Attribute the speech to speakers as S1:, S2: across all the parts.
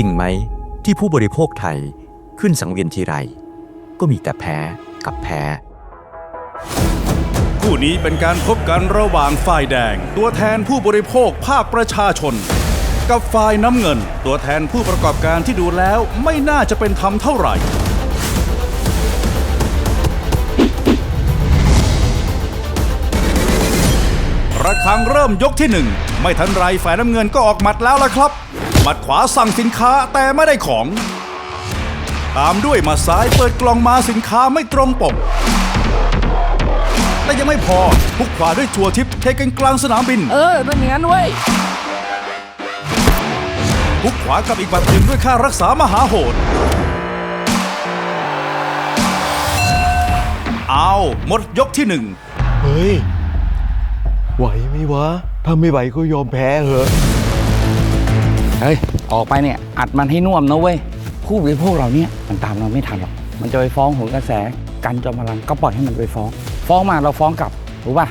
S1: จริงไหมที่ผู้บริโภคไทยขึ้นสังเวียนทีไร ก็มีแต่แพ้กับแพ้
S2: คู่นี้เป็นการพบกันระหว่างฝ่ายแดง ตัวแทนผู้บริโภคภาคประชาชน กับฝ่ายน้ำเงิน ตัวแทนผู้ประกอบการที่ดูแล้วไม่น่าจะเป็นธรรมเท่าไหร่ ระฆังเริ่มยกที่หนึ่งไม่ทันไรฝ่ายน้ำเงินก็ออกหมัดแล้วล่ะครับ มัดขวาสั่งสินค้าแต่ไม่ได้ของ ตามด้วยหมัดซ้ายเปิดกล่องมาสินค้าไม่ตรงปกและยังไม่พอพุกขวาด้วยทัวร์ทิปเทกันกลางสนามบิน
S3: เออเป็นอย่างนั้นเว้ย
S2: พุกขวากับอีกบัตรหนึ่งด้วยค่ารักษามหาโหดเอาหมดยกที่หนึ่ง
S4: เฮ้ย ไหวไหมวะ ถ้าไม่ไหวก็ยอมแพ้เหอะ
S3: เฮ้ย ออกไปเนี่ย อัดมันให้น่วมนะเว้ย ผู้บริโภคเราเนี่ย มันตามเราไม่ทันหรอก มันจะไปฟ้องหนกระแส กันจอมพลังก็ปล่อยให้มันไปฟ้อง ฟ้องมาเราฟ้องกลับ รู้ป่ะ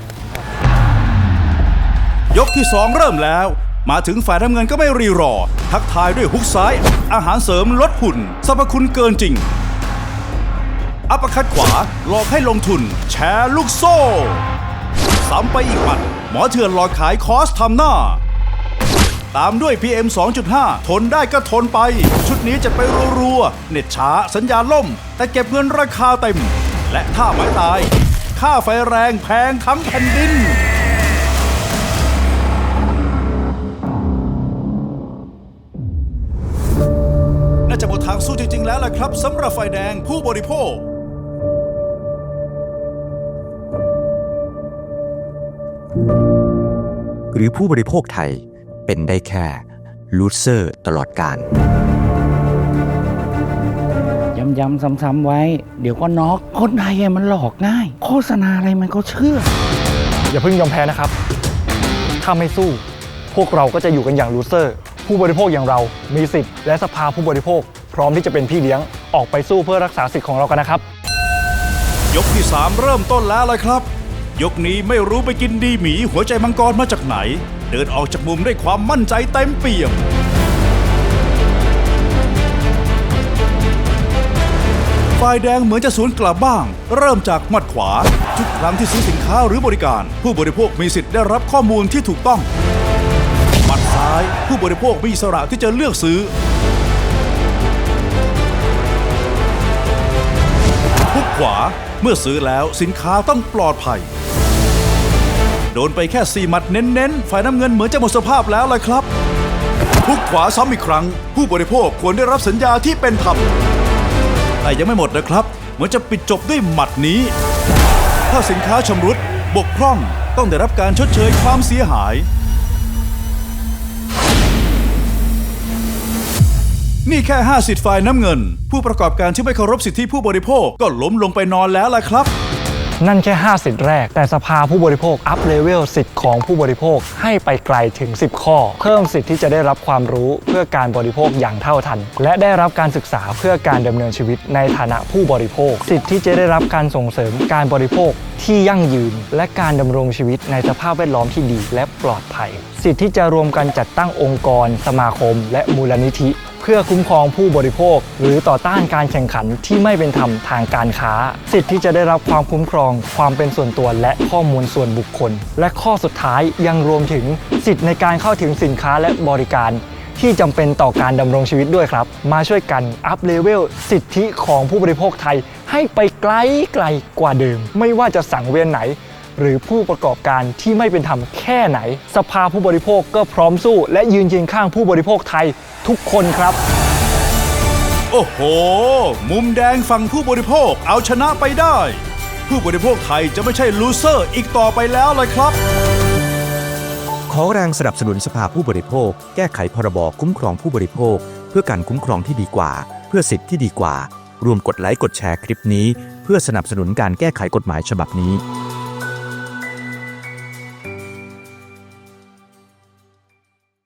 S2: ยกที่สองเริ่มแล้ว มาถึงฝ่ายน้ำเงินก็ไม่รีรอ ทักทายด้วยฮุกซ้าย อาหารเสริมลดหุ่นสรรพคุณเกินจริง อัปคัดขวาหลอกให้ลงทุน แชร์ลูกโซ่ซ้ำไปอีกหมัดหมอเถื่อนหลอกขายคอสทำหน้า ตามด้วย PM 2.5 ทนได้ก็ทนไป ชุดนี้จะไปรัวๆ เน็ตช้าสัญญาณล่ม แต่เก็บเงินราคาเต็ม และถ้าไม้ตาย ค่าไฟแรงแพงทั้งแผ่นดินน่าจะหมดทางสู้จริง ๆ แล้วล่ะครับสำหรับไฟแดงผู้บริโภค
S1: หรือผู้บริโภคไทย เป็นได้แค่ลูเซอร์ตลอดการ
S3: ย้ำๆซ้ำๆไว้ เดี๋ยวก็น็อกคนไทยอะมันหลอกง่าย โฆษณาอะไรมันก็เชื่อ
S4: อย่าเพิ่งยอมแพ้นะครับ ถ้าไม่สู้ พวกเราก็จะอยู่กันอย่างลูเซอร์ ผู้บริโภคอย่างเรา มีสิทธิ์และสภาผู้บริโภค พร้อมที่จะเป็นพี่เลี้ยง ออกไปสู้เพื่อรักษาสิทธิ์ของเรากันนะครับ
S2: ยกที่ 3 เริ่มต้นแล้วเลยครับ ยกนี้ไม่รู้ไปกินดีหมีหัวใจมังกรมาจากไหน เดินออกจากมุมด้วยความมั่นใจเต็มเปี่ยม ฝ่ายแดงเหมือนจะสวนกลับบ้าง เริ่มจากหมัดขวา ทุกครั้งที่ซื้อสินค้าหรือบริการ ผู้บริโภคมีสิทธิ์ได้รับข้อมูลที่ถูกต้องหมัดซ้าย ผู้บริโภคมีอิสระที่จะเลือกซื้อพุกขวาเมื่อซื้อแล้วสินค้าต้องปลอดภัย โดนไปแค่ 4 หมัดเน้นๆ ฝ่ายน้ำเงินเหมือนจะหมดสภาพแล้วเลยครับพุกขวาซ้ำอีกครั้ง ผู้บริโภคควรได้รับสัญญาที่เป็นธรรมแต่ยังไม่หมดนะครับ เหมือนจะปิดจบด้วยหมัดนี้ ถ้าสินค้าชำรุดบกพร่องต้องได้รับการชดเชยความเสียหายนี่แค่5สิทธิ์ฝ่ายน้ำเงิน ผู้ประกอบการที่ไม่เคารพสิทธิผู้บริโภคก็ล้มลงไปนอนแล้วล่ะครับ
S4: นั่นแค่5สิทธิ์แรก แต่สภาผู้บริโภคอัพเลเวลสิทธิ์ของผู้บริโภคให้ไปไกลถึง 10 ข้อ เพิ่มสิทธิ์ที่จะได้รับความรู้เพื่อการบริโภคอย่างเท่าทัน และได้รับการศึกษาเพื่อการดำเนินชีวิตในฐานะผู้บริโภค สิทธิ์ที่จะได้รับการส่งเสริมการบริโภค ที่ยั่งยืน และการดำรงชีวิตในสภาพแวดล้อมที่ดีและปลอดภัย สิทธิที่จะรวมกันจัดตั้งองค์กร สมาคม และมูลนิธิ เพื่อคุ้มครองผู้บริโภค หรือต่อต้านการแข่งขันที่ไม่เป็นธรรมทางการค้า สิทธิที่จะได้รับความคุ้มครอง ความเป็นส่วนตัวและข้อมูลส่วนบุคคล และข้อสุดท้ายยังรวมถึงสิทธิในการเข้าถึงสินค้าและบริการ ที่จำเป็นต่อการดำรงชีวิตด้วยครับ มาช่วยกันอัพเลเวลสิทธิของผู้บริโภคไทย ให้ไปไกลไกลกว่าเดิม ไม่ว่าจะสังเวียนไหน หรือผู้ประกอบการที่ไม่เป็นธรรมแค่ไหน สภาผู้บริโภคก็พร้อมสู้ และยืนเคียงข้างผู้บริโภคไทยทุกคนครับ
S2: โอ้โห มุมแดงฝั่งผู้บริโภคเอาชนะไปได้ ผู้บริโภคไทยจะไม่ใช่ลูเซอร์อีกต่อไปแล้วเลยครับ
S1: อแรงสนับสนุนสภาผู้บริโภค แก้ไขพรบคุ้มครองผู้บริโภค เพื่อการคุ้มครองที่ดีกว่า เพื่อสิทธิที่ดีกว่า รวมกดไลค์กดแชร์คลิปนี้ เพื่อสนับสนุนการแก้ไขกฎหมายฉบับนี้